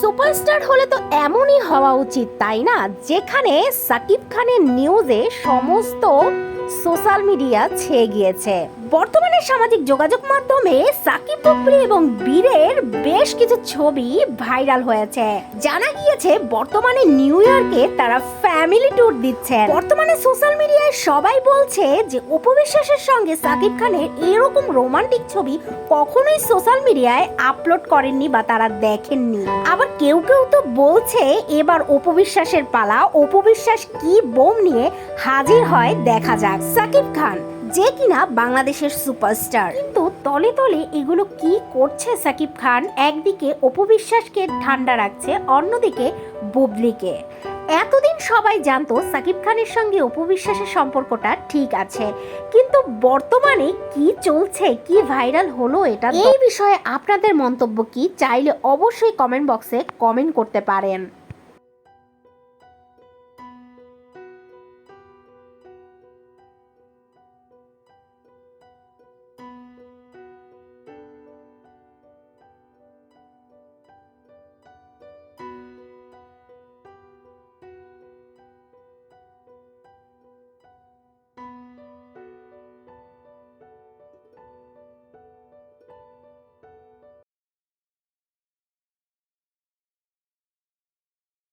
Superstar হলে তো এমনই হওয়া উচিত, তাই না? যেখানে সাকিব খানের নিউজে সমস্ত সোশ্যাল মিডিয়া ছেয়ে গিয়েছে। বর্তমানে সামাজিক যোগাযোগ মাধ্যমে সাকিব বকরি এবং বীরের বেশ কিছু ছবি ভাইরাল হয়েছে। জানা গিয়েছে, বর্তমানে নিউ ইয়র্কে তারা ফ্যামিলি ট্যুর দিচ্ছে বর্তমানে সোশ্যাল মিডিয়ায় সবাই বলছে যে উপবিশ্বাসের সঙ্গে সাকিব খানের এরকম রোমান্টিক ছবি কখনোই সোশ্যাল মিডিয়ায় আপলোড করেননি বা তারা দেখেননি। আবার কেউ কেউ তো বলছে এবার অপবিশ্বাসের পালা অপবিশ্বাস কি বোম নিয়ে হাজির হয় দেখা যাক। সাকিব খান, যে কিনা বাংলাদেশের সুপারস্টার। কিন্তু তলে তলে এগুলো কি করছে সাকিব খান? একদিকে অপবিশ্বাসকে ঠান্ডা রাখছে, অন্যদিকে বুবলিকে। এতদিন সবাই জানতো সাকিব খানের সঙ্গে অপবিশ্বাসের সম্পর্কটা ঠিক আছে। কিন্তু বর্তমানে কি চলছে, কি ভাইরাল হলো এটা এই বিষয়ে আপনাদের মন্তব্য কি, চাইলে অবশ্যই কমেন্ট বক্সে কমেন্ট করতে পারেন।